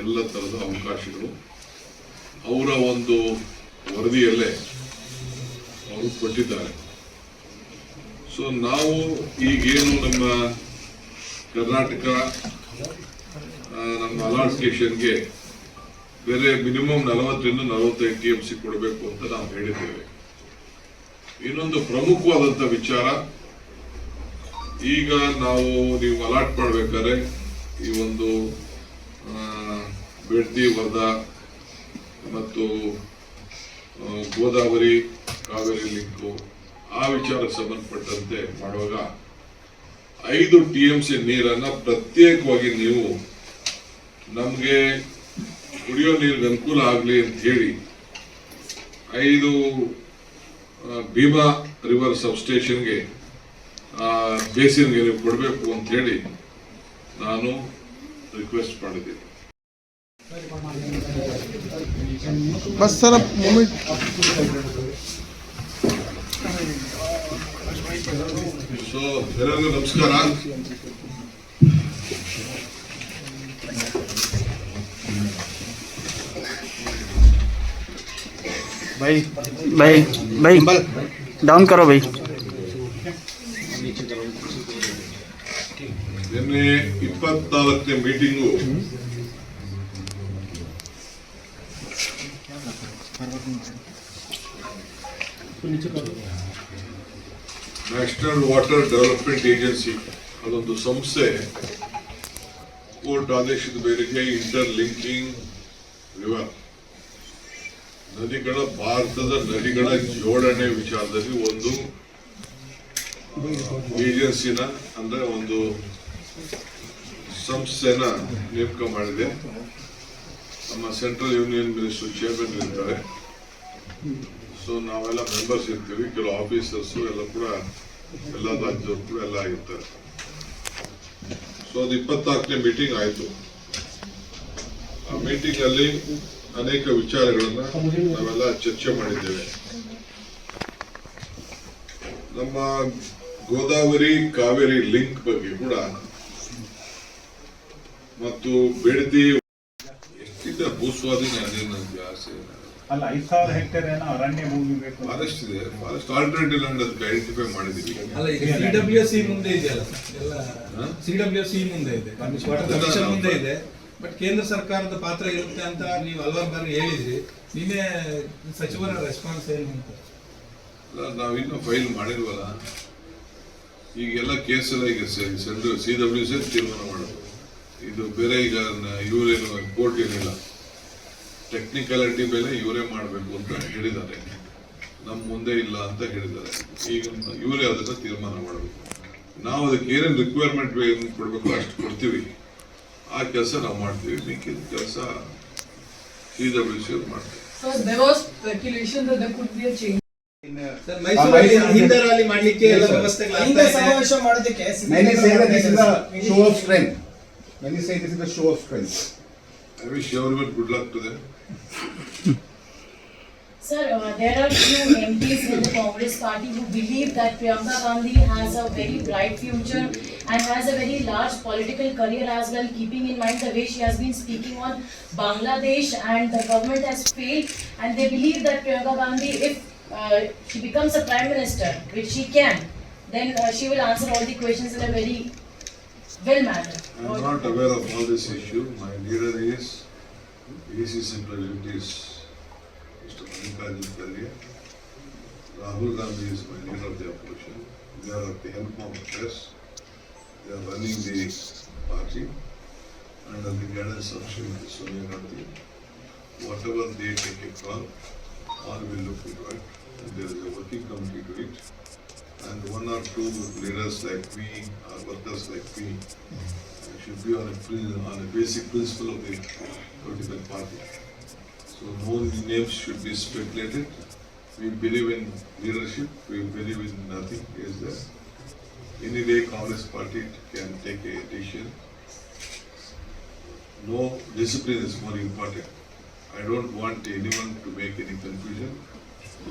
ಎಲ್ಲ ತರದ ಅವಕಾಶಗಳು. ಅವರ ಒಂದು ವರದಿಯಲ್ಲೇ ಅವರು ಕೊಟ್ಟಿದ್ದಾರೆ. ಸೊ ನಾವು ಈಗೇನು ನಮ್ಮ ಕರ್ನಾಟಕ ನಮ್ಮ ಅಲಾಟ್ಕೇಶನ್ಗೆ ಬೇರೆ ಮಿನಿಮಮ್ ನಲವತ್ತರಿಂದ ನಲವತ್ತೈದು ಟಿ ಎಂ ಸಿ ಕೊಡಬೇಕು ಅಂತ ನಾವು ಹೇಳಿದ್ದೇವೆ. ಇನ್ನೊಂದು ಪ್ರಮುಖವಾದಂಥ ವಿಚಾರ, ಈಗ ನಾವು ನೀವು ಅಲಾಟ್ ಮಾಡಬೇಕಾದ್ರೆ ಈ ಒಂದು ಬೆಳ್ತಿ ವರ್ಧಾ ಮತ್ತು ಗೋದಾವರಿ, ಕಾವೇರಿ ಲಿಂಕು ಆ ವಿಚಾರಕ್ಕೆ ಸಂಬಂಧಪಟ್ಟಂತೆ ಮಾಡುವಾಗ ಐದು ಟಿ ಎಂ ಸಿ ನೀರನ್ನ ಪ್ರತ್ಯೇಕವಾಗಿ ನೀವು ನಮಗೆ ಕುಡಿಯೋ ನೀರಿಗೆ ಅನುಕೂಲ ಆಗಲಿ ಅಂತ ಹೇಳಿ ಐದು ಭೀಮಾ ರಿವರ್ ಸಬ್ಸ್ಟೇಷನ್ಗೆ ಬೇಸಿನ್ಗೆ ನೀವು ಕೊಡಬೇಕು ಅಂತ ಹೇಳಿ ನಾನು ರಿಕ್ವೆಸ್ಟ್ ಮಾಡಿದ್ದೀನಿ बस सर अब मोमेंट ಸೊ ಎಲ್ಲರಿಗೂ ನಮಸ್ಕಾರ भाई भाई भाई डाउन करो भाई ನಿನ್ನೆ ಇಪ್ಪತ್ನಾಲ್ಕನೇ meeting. National water development agency ಅದೊಂದು ಸಂಸ್ಥೆ. ಕೋರ್ಟ್ ಆದೇಶದ ಮೇರೆಗೆ ಇಂಟರ್ ಲಿಂಕಿಂಗ್ ರಿವರ್ ನದಿಗಳ, ಭಾರತದ ನದಿಗಳ ಜೋಡಣೆ ವಿಚಾರದಲ್ಲಿ ಒಂದು ಏಜೆನ್ಸಿನ, ಅಂದ್ರೆ ಒಂದು ಸಂಸ್ಥೆನ ನೇಮಕ ಮಾಡಿದೆ ನಮ್ಮ ಸೆಂಟ್ರಲ್ ಯೂನಿಯನ್ ಮಿನಿಸ್ಟರ್ ಚೇರ್ಮನ್ ಇರ್ತಾರೆ ಸೊ ನಾವೆಲ್ಲ ಮೆಂಬರ್ಸ್ ಇರ್ತೀವಿ ಕೆಲವು ಆಫೀಸರ್ಸ್ ಎಲ್ಲ ಕೂಡ ಎಲ್ಲ ರಾಜ್ಯದವ್ರು ಕೂಡ ಎಲ್ಲ ಆಗಿರ್ತಾರೆ ಸೊ ಅದು ಇಪ್ಪತ್ನಾಲ್ಕನೇ ಮೀಟಿಂಗ್ ಆಯಿತು ಆ ಮೀಟಿಂಗ್ ಅಲ್ಲಿ ಅನೇಕ ವಿಚಾರಗಳನ್ನು ನಾವೆಲ್ಲ ಚರ್ಚೆ ಮಾಡಿದ್ದೇವೆ. ನಮ್ಮ ಗೋದಾವರಿ ಕಾವೇರಿ ಲಿಂಕ್ ಬಗ್ಗೆ ಕೂಡ ಮತ್ತು ಬೆಳೆದಿ ಎಷ್ಟಿದೆ? ಭೂಸ್ವಾಧೀನ ಅದೇನು ನನಗೆ ಆಸೆ. ಅಲ್ಲ ಐದು ಸಾವಿರ ಹೆಕ್ಟೇರ್ ಏನೋ ಅರಣ್ಯ ಭೂಮಿ ಬೇಕು. ಫಾರೆಸ್ಟ್ ಇದೆ. ಫಾರೆಸ್ಟ್ ಆಲ್ಟರ್ನೇಟಿವ್ ಲ್ಯಾಂಡ್ ಅದಕ್ಕೆ ಐಡೆಂಟಿಫೈ ಮಾಡಿದೀವಿ ಅಲ್ಲ ಈಗ ಸಿ ಡಬ್ಲ್ಯೂ ಸಿ ಮುಂದೆ ಇದೆಯಲ್ಲ ಎಲ್ಲ ಸಿ ಡಬ್ಲ್ಯೂ ಸಿ ಮುಂದೆ ಇದೆ. ಕಮಿಷನ್ ಮುಂದೆ ಇದೆ. ಬಟ್ ಕೇಂದ್ರ ಸರ್ಕಾರದ ಪಾತ್ರ ಇರುತ್ತೆ ಅಂತ ನೀವು ಹಲವಾರು ಬಾರಿ ಹೇಳಿದ್ರಿ. ನಿನ್ನೆ ಸಚಿವರ ರೆಸ್ಪಾನ್ಸ್ ಏನು ಅಂತ? ಅಲ್ಲ, ನಾವಿನ್ನೂ ಫೈಲ್ ಮಾಡಿಲ್ವಲ್ಲ? ಈಗೆಲ್ಲ ಕೇಸ್ ಎಲ್ಲ ಈಗ ಸೆಂಟ್ರಲ್ ಸಿ ಡಬ್ಲ್ಯೂ ಸಿ ತೀರ್ಮಾನ ಮಾಡೋದು ಇದು ಬೇರೆ ಈಗ ಇವರೇನು ಕೋರ್ಟ್ ಏನಿಲ್ಲ. ಟೆಕ್ನಿಕಾಲಿಟಿ ಮೇಲೆ ಇವರೇ ಮಾಡಬೇಕು ಅಂತ ಹೇಳಿದ್ದಾರೆ. ನಮ್ಮ ಮುಂದೆ ಇಲ್ಲ ಅಂತ ಹೇಳಿದ್ದಾರೆ. ಈಗ ಇವರೇ ಅದನ್ನು ತೀರ್ಮಾನ ಮಾಡಬೇಕು. ನಾವು ಅದಕ್ಕೆ ಏನೇನು ರಿಕ್ವೈರ್ಮೆಂಟ್ ಏನು ಕೊಡಬೇಕು ಅಷ್ಟು ಕೊಡ್ತೀವಿ. ಆ ಕೆಲಸ ನಾವು ಮಾಡ್ತೀವಿ. ಮಿಕ್ಕಿದ ಕೆಲಸ ಸಿ ಡಬ್ಲ್ಯೂ ಸಿ ಮಾಡ್ತೀವಿ ಮಾಡಲಿಕ್ಕೆ there was speculation that there could be a change. Sir ಮೈಸೂರಲ್ಲಿ ಹಿಂದೆ ರ್ಯಾಲಿ ಮಾಡ್ಲಿಕ್ಕೆ When you say this is a show of strength. I wish everyone good luck to them. Sir, uh, there are few MPs in the Congress party who believe that Priyanka Gandhi has a very bright future and has a very large political career as well, keeping in mind the way she has been speaking on Bangladesh and the government has failed. And they believe that Priyanka Gandhi, if uh, she becomes a prime minister, which she can, then uh, she will answer all the questions in a very well manner. I am not aware of all this issue. My leader is ACC President is Mr. Mallikarjun Kharge. Rahul Gandhi is my leader of the opposition. They are at the helm of affairs. They are running the party under the guidance of Srimati Sonia Gandhi. Whatever they take a call, all will look into it. And there is a working committee to it. And one or two leaders like me, or workers like me, should be on a, on a basic principle of the political party. So no names should be speculated. We believe in leadership, we believe in nothing is there. Any day Congress party can take a decision. No, discipline is more important. I don't want anyone to make any confusion.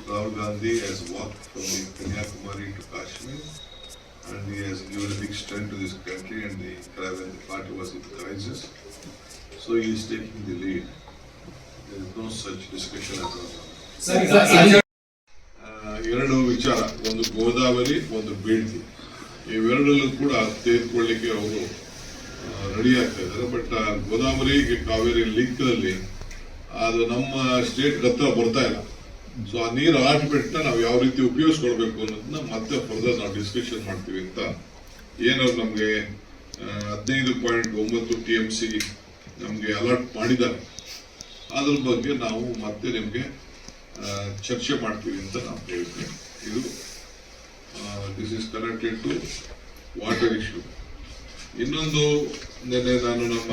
Rahul Gandhi has walked from Kanyakumari to Kashmir and he has given a big strength to this country and the when the party was in crisis. So he is taking the lead. There is no such discussion at all. ಎರಡು ವಿಚಾರ ಒಂದು ಗೋದಾವರಿ ಒಂದು ಬೇಡ್ತಿ ಇವೆರಡಲ್ಲೂ ಕೂಡ ತೆಗೆದುಕೊಳ್ಳಿಕ್ಕೆ ಅವರು ready ಆಗ್ತಾ ಇದ್ದಾರೆ but Godavari Kaveri link ಅಲ್ಲಿ ಅದು ನಮ್ಮ ಸ್ಟೇಟ್ ಹತ್ರ ಬರ್ತಾ ಇಲ್ಲ ಸೊ ಆ ನೀರು ಆಟ್ಬಿಟ್ಟ ನಾವು ಯಾವ ರೀತಿ ಉಪಯೋಗಿಸ್ಕೊಳ್ಬೇಕು ಅನ್ನೋದನ್ನ ಮತ್ತೆ ಫರ್ದರ್ ನಾವು ಡಿಸ್ಕಷನ್ ಮಾಡ್ತೀವಿ ಅಂತ ಏನಾದ್ರು ನಮಗೆ ಹದಿನೈದು ಪಾಯಿಂಟ್ ಒಂಬತ್ತು ಟಿ ಎಂ ಸಿ ನಮಗೆ ಅಲರ್ಟ್ ಮಾಡಿದ್ದಾರೆ. ಅದ್ರ ಬಗ್ಗೆ ನಾವು ಮತ್ತೆ ನಿಮಗೆ ಚರ್ಚೆ ಮಾಡ್ತೀವಿ ಅಂತ ನಾವು ಹೇಳ್ತೇವೆ. ಇದು this is connected to water issue ಇನ್ನೊಂದು ನಿನ್ನೆ ನಾನು ನಮ್ಮ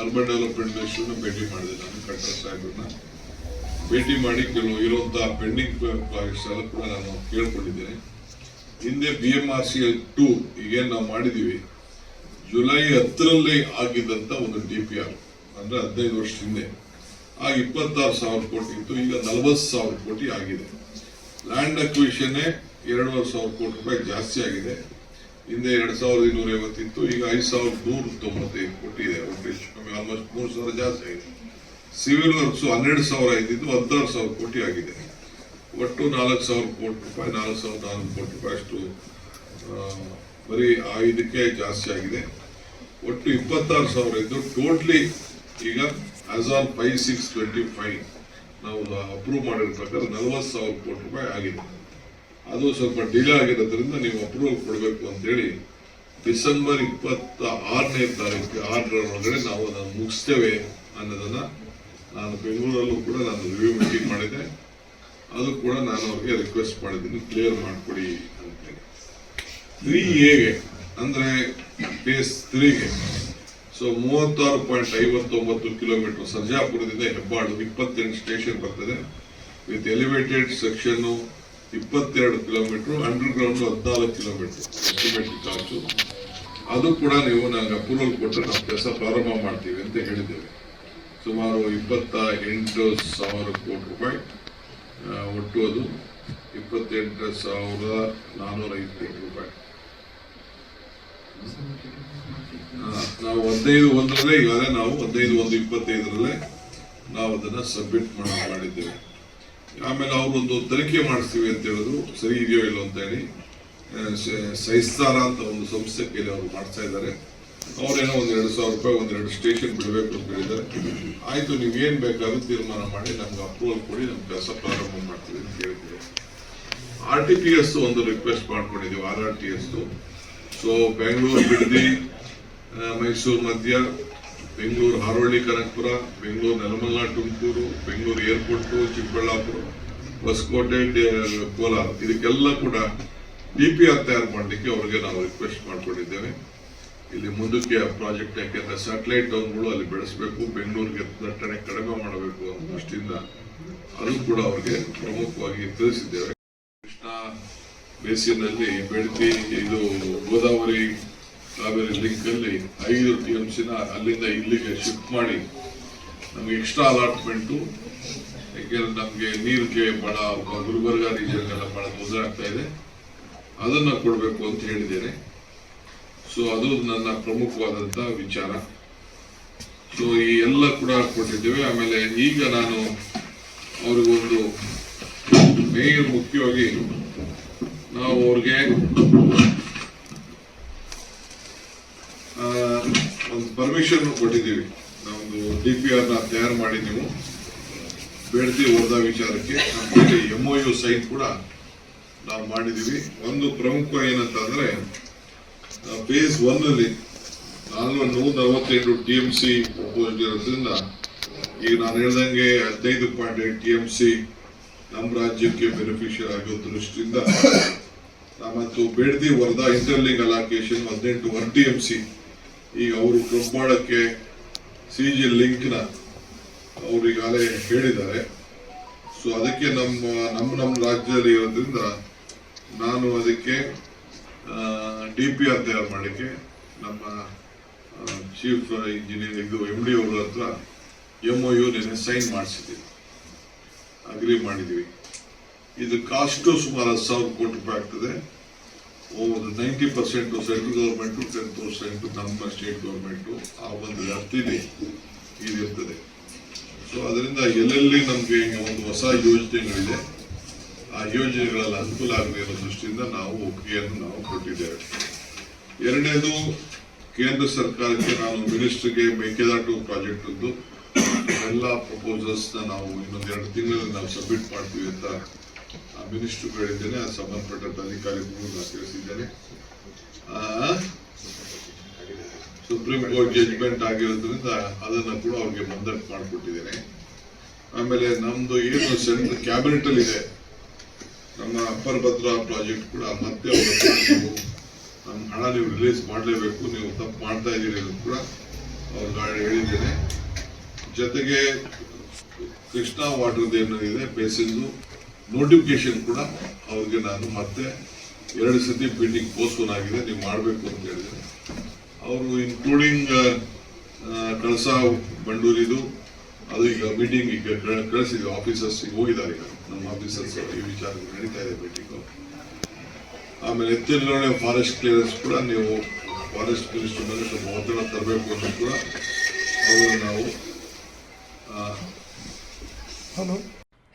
ಅರ್ಬನ್ ಡೆವಲಪ್ಮೆಂಟ್ ಮಿನಿಸ್ಟರ್ನ ಭೇಟಿ ಮಾಡಿದೆ ನಾನು ಕಟ್ಟರ್ ಸಾಹೇಬ್ರನ್ನ. ಭೇಟಿ ಮಾಡಿ ಕೆಲವು ಇರುವಂತಹ ಪೆಂಡಿಂಗ್ ಪ್ರಾಜೆಕ್ಟ್ಸ್ ಎಲ್ಲ ಕೂಡ ನಾನು ಕೇಳ್ಕೊಂಡಿದ್ದೇನೆ. ಹಿಂದೆ B M R C to ಈಗೇನು ನಾವು ಮಾಡಿದೀವಿ. ಜುಲೈ ಹತ್ತರಲ್ಲಿ ಆಗಿದ್ದಂಥ ಒಂದು ಡಿ ಪಿ ಆರ್ ಅಂದ್ರೆ ಹದಿನೈದು ವರ್ಷ ಹಿಂದೆ. ಆಗ ಇಪ್ಪತ್ತಾರು ಸಾವಿರ ಕೋಟಿ ಇತ್ತು, ಈಗ ನಲವತ್ತು ಸಾವಿರ ಕೋಟಿ ಆಗಿದೆ. ಲ್ಯಾಂಡ್ ಅಕ್ವಿಷನ್ ಎರಡೂವರೆ ಸಾವಿರ ಕೋಟಿ ರೂಪಾಯಿ ಜಾಸ್ತಿ ಆಗಿದೆ. ಹಿಂದೆ ಎರಡು ಸಾವಿರದ ಇನ್ನೂರ ಐವತ್ತಿತ್ತು ಈಗ ಐದು ಸಾವಿರದ ನೂರ ತೊಂಬತ್ತೈದು ಕೋಟಿ ಇದೆ ಕಮ್ಮಿ ಆಲ್ಮೋಸ್ಟ್ ಮೂರು ಸಾವಿರ ಜಾಸ್ತಿ ಆಗಿದೆ. ಸಿವಿಲ್ ವರ್ಕ್ಸ್ ಹನ್ನೆರಡು ಸಾವಿರ ಇದ್ದಿದ್ದು ಹದಿನಾರು ಸಾವಿರ ಕೋಟಿ ಆಗಿದೆ. ಒಟ್ಟು ನಾಲ್ಕು ಸಾವಿರ ಕೋಟಿ ರೂಪಾಯಿ, ನಾಲ್ಕು ಸಾವಿರದ ನಾಲ್ಕು ಕೋಟಿ ರೂಪಾಯಿ ಅಷ್ಟು ಬರೀ ಆ ಇದಕ್ಕೆ ಜಾಸ್ತಿ ಆಗಿದೆ. ಒಟ್ಟು ಇಪ್ಪತ್ತಾರು ಸಾವಿರ ಇದ್ದು ಟೋಟ್ಲಿ ಈಗ as on five six twenty five ನಾವು ಅಪ್ರೂವ್ ಮಾಡಿರೋ ಪ್ರಕಾರ ನಲವತ್ತು ಸಾವಿರ ಕೋಟಿ ರೂಪಾಯಿ ಆಗಿದೆ. ಅದು ಸ್ವಲ್ಪ ಡಿಲೇ ಆಗಿರೋದ್ರಿಂದ ನೀವು ಅಪ್ರೂವಲ್ ಕೊಡಬೇಕು ಅಂತೇಳಿ ಡಿಸೆಂಬರ್ ಇಪ್ಪತ್ತ ಆರನೇ ತಾರೀಕು ಆರರ ಒಳಗಡೆ ನಾವು ಅದನ್ನು ಮುಗಿಸ್ತೇವೆ ಅನ್ನೋದನ್ನ ನಾನು ಬೆಂಗಳೂರಲ್ಲೂ ಕೂಡ ನಾನು ರಿವ್ಯೂ ಮೀಟಿಂಗ್ ಮಾಡಿದೆ ಅದು ಕೂಡ ನಾನು ಅವ್ರಿಗೆ ರಿಕ್ವೆಸ್ಟ್ ಮಾಡಿದ್ದೀನಿ ಕ್ಲಿಯರ್ ಮಾಡಿಕೊಡಿ ಅಂತೇಳಿ ತ್ರೀ ಎಗೆ ಅಂದರೆ ಫೇಸ್ ತ್ರೀಗೆ ಸೊ ಮೂವತ್ತಾರು ಪಾಯಿಂಟ್ ಐವತ್ತೊಂಬತ್ತು ಕಿಲೋಮೀಟರ್ ಸರ್ಜಾಪುರದಿಂದ ಹೆಬ್ಬಾಳು ಇಪ್ಪತ್ತೆಂಟು ಸ್ಟೇಷನ್ ಬರ್ತದೆ. ವಿತ್ ಎಲಿವೇಟೆಡ್ ಸೆಕ್ಷನ್ನು ಇಪ್ಪತ್ತೆರಡು ಕಿಲೋಮೀಟ್ರು ಅಂಡರ್ ಗ್ರೌಂಡ್ ಹದಿನಾಲ್ಕು ಕಿಲೋಮೀಟರ್ ಎಸ್ಟಿಮೇಟೆಡ್ ಕಾಸ್ಟು ಅದು ಕೂಡ ನೀವು ನನಗೆ ಅಪ್ರೂವಲ್ ಕೊಟ್ಟರೆ ನಾವು ಕೆಲಸ ಪ್ರಾರಂಭ ಮಾಡ್ತೀವಿ ಅಂತ ಹೇಳಿದ್ದೇವೆ. ಸುಮಾರು ಇಪ್ಪತ್ತ ಎಂಟು ಸಾವಿರ ಕೋಟಿ ರೂಪಾಯಿ ಒಟ್ಟು ಅದು ಇಪ್ಪತ್ತೆಂಟು ಸಾವಿರದ ನಾನ್ನೂರ ಐದು ಕೋಟಿ ರೂಪಾಯಿ. ನಾವು ಹದಿನೈದು ಒಂದರಲ್ಲೇ ಇವಾಗ ನಾವು ಹದಿನೈದು ಒಂದು ಇಪ್ಪತ್ತೈದರಲ್ಲೇ ನಾವು ಅದನ್ನ ಸಬ್ಮಿಟ್ ಮಾಡಿದ್ದೇವೆ. ಆಮೇಲೆ ಅವರೊಂದು ತನಿಖೆ ಮಾಡಿಸ್ತೀವಿ ಅಂತ ಹೇಳಿದ್ರು ಸರಿ ಇದೆಯೋ ಇಲ್ಲೋ ಅಂತ ಹೇಳಿ ಸಹಿಸ್ತಾರ ಅಂತ ಒಂದು ಸಂಸ್ಥೆ ಕೈಲಿ ಅವರು ಮಾಡ್ತಾ ಇದ್ದಾರೆ. ಅವ್ರೇನೋ ಒಂದ್ ಎರಡು ಸಾವಿರ ರೂಪಾಯಿ, ಒಂದೆರಡು ಸ್ಟೇಷನ್ ಬಿಡಬೇಕು ಅಂತ ಹೇಳಿದ್ದಾರೆ. ಆಯ್ತು ನೀವು ಏನ್ ಬೇಕಾದ್ರೂ ತೀರ್ಮಾನ ಮಾಡಿ, ನಮ್ಗೆ ಅಪ್ರೂವಲ್ ಕೊಡಿ ನಮ್ಮ ಕೆಲಸ ಪ್ರಾರಂಭ ಮಾಡ್ತೀವಿ ಅಂತ ಹೇಳಿದ್ರು ಆರ್ ಟಿ ಪಿ ಎಸ್ ಒಂದು ರಿಕ್ವೆಸ್ಟ್ ಮಾಡ್ಕೊಂಡಿದ್ದೀವಿ R R T S so Bengaluru Bidadi Mysuru ಮಧ್ಯ ಬೆಂಗಳೂರು ಹಾರೋಳ್ಳಿ ಕನಕಪುರ ಬೆಂಗಳೂರು ನೆಲಮಲ್ಲ ತುಮಕೂರು ಬೆಂಗಳೂರು ಏರ್ಪೋರ್ಟ್ ಚಿಕ್ಕಬಳ್ಳಾಪುರ ಹೊಸಕೋಟೆ ಕೋಲಾರ ಇದಕ್ಕೆಲ್ಲ ಕೂಡ ಡಿ ಪಿ ಆರ್ ತಯಾರು ಮಾಡಲಿಕ್ಕೆ ಅವರಿಗೆ ನಾವು ರಿಕ್ವೆಸ್ಟ್ ಮಾಡ್ಕೊಂಡಿದ್ದೇವೆ. ಇಲ್ಲಿ ಮುಂದಕ್ಕೆ ಪ್ರಾಜೆಕ್ಟ್ ಯಾಕೆಂದ್ರೆ ಸ್ಯಾಟಲೈಟ್ ಡೌನ್ಗಳು ಅಲ್ಲಿ ಬೆಳೆಸಬೇಕು, ಬೆಂಗಳೂರಿಗೆ ದಟ್ಟಣೆ ಕಡಿಮೆ ಮಾಡಬೇಕು ಅನ್ನೋ ದೃಷ್ಟಿಯಿಂದ ಅದು ಕೂಡ ಅವರಿಗೆ ಪ್ರಮುಖವಾಗಿ ತಿಳಿಸಿದ್ದೇವೆ. ಕೃಷ್ಣಾ ಬೇಸಿನಲ್ಲಿ ಬೆಳತಿ ಇದು ಗೋದಾವರಿ ಕಾವೇರಿ ಲಿಂಕ್ ಅಲ್ಲಿ ಐದು ಟಿ ಎಂ ಸಿನ ಅಲ್ಲಿಂದ ಇಲ್ಲಿಗೆ ಶಿಫ್ಟ್ ಮಾಡಿ ನಮ್ಗೆ ಎಕ್ಸ್ಟ್ರಾ ಅಲಾಟ್ಮೆಂಟು ಯಾಕೆಂದ್ರೆ ನಮಗೆ ನೀರಿಗೆ ಬಹಳ ಗುಲ್ಬರ್ಗ ರೀಜನ್ ಎಲ್ಲ ಬಹಳ ತೊಂದರೆ ಆಗ್ತಾ ಇದೆ. ಅದನ್ನ ಕೊಡಬೇಕು ಅಂತ ಹೇಳಿದ್ದೇನೆ. ಸೊ ಅದು ನನ್ನ ಪ್ರಮುಖವಾದಂತ ವಿಚಾರ. ಸೊ ಈ ಎಲ್ಲ ಕೂಡ ಕೊಟ್ಟಿದ್ದೇವೆ. ಆಮೇಲೆ ಈಗ ನಾನು ಅವ್ರಿಗೊಂದು ಮೇನ್ ಮುಖ್ಯವಾಗಿ ನಾವು ಅವ್ರಿಗೆ ಒಂದು ಪರ್ಮಿಷನ್ ಕೊಟ್ಟಿದ್ದೀವಿ. ನಾವೊಂದು ಡಿ ಪಿ ಆರ್ನ ತಯಾರು ಮಾಡಿ ನೀವು ಬೇಡ್ತಿ ಹೋದ ವಿಚಾರಕ್ಕೆ. ನಮ್ಮಲ್ಲಿ ಎಂ ಒ ಯು ಸೈನ್ ಕೂಡ ನಾವು ಮಾಡಿದ್ದೀವಿ. ಒಂದು ಪ್ರಮುಖ ಏನಂತಂದ್ರೆ ಫೇಸ್ ಒನ್ ಅಲ್ಲಿ ನಾಲ್ಕು ನೂರ ನಲವತ್ತೆಂಟು ಟಿ ಎಂ ಸಿ ಪೋಸ್ಟ್ ಇರೋದ್ರಿಂದ ಈಗ ನಾನು ಹೇಳ್ದಂಗೆ ಹದಿನೈದು point eight T M C ನಮ್ಮ ರಾಜ್ಯಕ್ಕೆ ಬೆನಿಫಿಷಿಯರ್ ಆಗೋ ದೃಷ್ಟಿಯಿಂದ ಮತ್ತು ಬೇಡದಿ ವರ್ಧಾ ಇಂಟರ್ಲಿಂಗ್ ಅಲಾಕೇಶನ್ ಹದಿನೆಂಟು ಒನ್ ಟಿ ಎಂ ಸಿ ಈಗ ಅವರು ಕಬ್ಬಾಳಕ್ಕೆ ಸಿ ಜಿ ಲಿಂಕ್ನ ಅವ್ರು ಈಗಾಗಲೇ ಹೇಳಿದ್ದಾರೆ. ಸೊ ಅದಕ್ಕೆ ನಮ್ಮ ನಮ್ಮ ನಮ್ಮ ರಾಜ್ಯದಲ್ಲಿ ಇರೋದ್ರಿಂದ ನಾನು ಅದಕ್ಕೆ ಡಿ ಪಿ ಆರ್ ತಯಾರು ಮಾಡಲಿಕ್ಕೆ ನಮ್ಮ ಚೀಫ್ ಇಂಜಿನಿಯರ್ ಇದು ಎಂ ಡಿ ಅವರ ಹತ್ರ ಎಂ ಒ ಯು ನೆನೆ ಸೈನ್ ಮಾಡಿಸಿದ್ದೀವಿ. ಅಗ್ರಿ ಮಾಡಿದ್ದೀವಿ. ಇದು ಕಾಸ್ಟು ಸುಮಾರು ಹತ್ತು ಸಾವಿರ ಕೋಟಿ ರೂಪಾಯಿ ಆಗ್ತದೆ. Ninety percent central government ten percent ನಮ್ಮ ಸ್ಟೇಟ್ ಗೌರ್ಮೆಂಟು ಆ ಒಂದು ವ್ಯಾಪ್ತಿಲಿ ಇದಿರ್ತದೆ. ಸೊ ಅದರಿಂದ ಎಲ್ಲೆಲ್ಲಿ ನಮಗೆ ಒಂದು ಹೊಸ ಯೋಜನೆಗಳಿದೆ ಆ ಯೋಜನೆಗಳಲ್ಲಿ ಅನುಕೂಲ ಆಗದೆ ಇರೋ ದೃಷ್ಟಿಯಿಂದ ನಾವು ಒಪ್ಪಿಗೆಯನ್ನು ನಾವು ಕೊಟ್ಟಿದ್ದೇವೆ. ಎರಡನೇದು, ಕೇಂದ್ರ ಸರ್ಕಾರಕ್ಕೆ ನಾನು ಮಿನಿಸ್ಟರ್ಗೆ ಮೇಕೆದಾಟು ಪ್ರಾಜೆಕ್ಟ್ ಒಂದು ಎಲ್ಲ ಪ್ರಪೋಸಲ್ಸ್ನ ನಾವು ಇನ್ನೊಂದು ಎರಡು ತಿಂಗಳಲ್ಲಿ ನಾವು ಸಬ್ಮಿಟ್ ಮಾಡ್ತೀವಿ ಅಂತ ಆ ಮಿನಿಸ್ಟರ್ ಹೇಳಿದ್ದೇನೆ. ಆ ಸಂಬಂಧಪಟ್ಟ ಅಧಿಕಾರಿಗಳು ನಾನು ತಿಳಿಸಿದ್ದೇನೆ ಸುಪ್ರೀಂ ಕೋರ್ಟ್ ಜಡ್ಜ್ಮೆಂಟ್ ಆಗಿರೋದ್ರಿಂದ ಅದನ್ನು ಕೂಡ ಅವ್ರಿಗೆ ಮಂದಟ್ ಮಾಡಿಕೊಟ್ಟಿದ್ದೇನೆ. ಆಮೇಲೆ ನಮ್ದು ಏನು ಸೆಂಟ್ರಲ್ ಕ್ಯಾಬಿನೆಟ್ ಅಲ್ಲಿ ಇದೆ ನಮ್ಮ ಅಪ್ಪರ್ ಭದ್ರಾ ಪ್ರಾಜೆಕ್ಟ್ ಕೂಡ ಮತ್ತೆ ಅವ್ರ ನೀವು ನಮ್ಮ ಹಣ ನೀವು ರಿಲೀಸ್ ಮಾಡಲೇಬೇಕು, ನೀವು ತಪ್ಪು ಮಾಡ್ತಾ ಇದ್ದೀರಿ ಅಂತ ಕೂಡ ಅವ್ರಿಗೆ ಹೇಳಿದ್ದೇನೆ ಜೊತೆಗೆ ಕೃಷ್ಣಾ ವಾಟರ್ದು ಏನಿದೆ ಬೇಸಿದ್ದು ನೋಟಿಫಿಕೇಶನ್ ಕೂಡ ಅವ್ರಿಗೆ ನಾನು ಮತ್ತೆ ಎರಡು ಸತಿ ಮೀಟಿಂಗ್ ಪೋಸ್ಟ್ಪೋನ್ ಆಗಿದೆ, ನೀವು ಮಾಡಬೇಕು ಅಂತ ಹೇಳಿದೆ ಅವರು ಇನ್ಕ್ಲೂಡಿಂಗ್ ಕಳಸ ಬಂಡೂರಿದು ಅದು ಈಗ ಮೀಟಿಂಗ್ ಈಗ ಕಳಿಸಿದ್ವಿ ಆಫೀಸರ್ಸ್ ಈಗ ಹೋಗಿದ್ದಾರೆ ಈಗ. ನಮ್ಮ ಆಫೀಸರ್ಸ್ ಈ ವಿಚಾರ ನಡೀತಾ ಇದೆ ಮೀಟಿಂಗು ಆಮೇಲೆ ಎತ್ತಿನ ಫಾರೆಸ್ಟ್ ಕ್ಲಿಯರೆನ್ಸ್ ಕೂಡ ನೀವು ಫಾರೆಸ್ಟ್ ಮಿನಿಸ್ಟರ್ ಮೇಲೆ ಸ್ವಲ್ಪ ಒತ್ತಡ ತರಬೇಕು ಅಂತ ಕೂಡ ಅವರು ನಾವು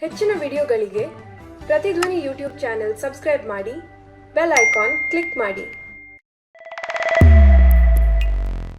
ಹೆಚ್ಚಿನ ವಿಡಿಯೋಗಳಿಗೆ ಪ್ರತಿಧ್ವನಿ ಯೂಟ್ಯೂಬ್ ಚಾನೆಲ್ ಸಬ್ಸ್ಕ್ರೈಬ್ ಮಾಡಿ ಬೆಲ್ ಐಕಾನ್ ಕ್ಲಿಕ್ ಮಾಡಿ.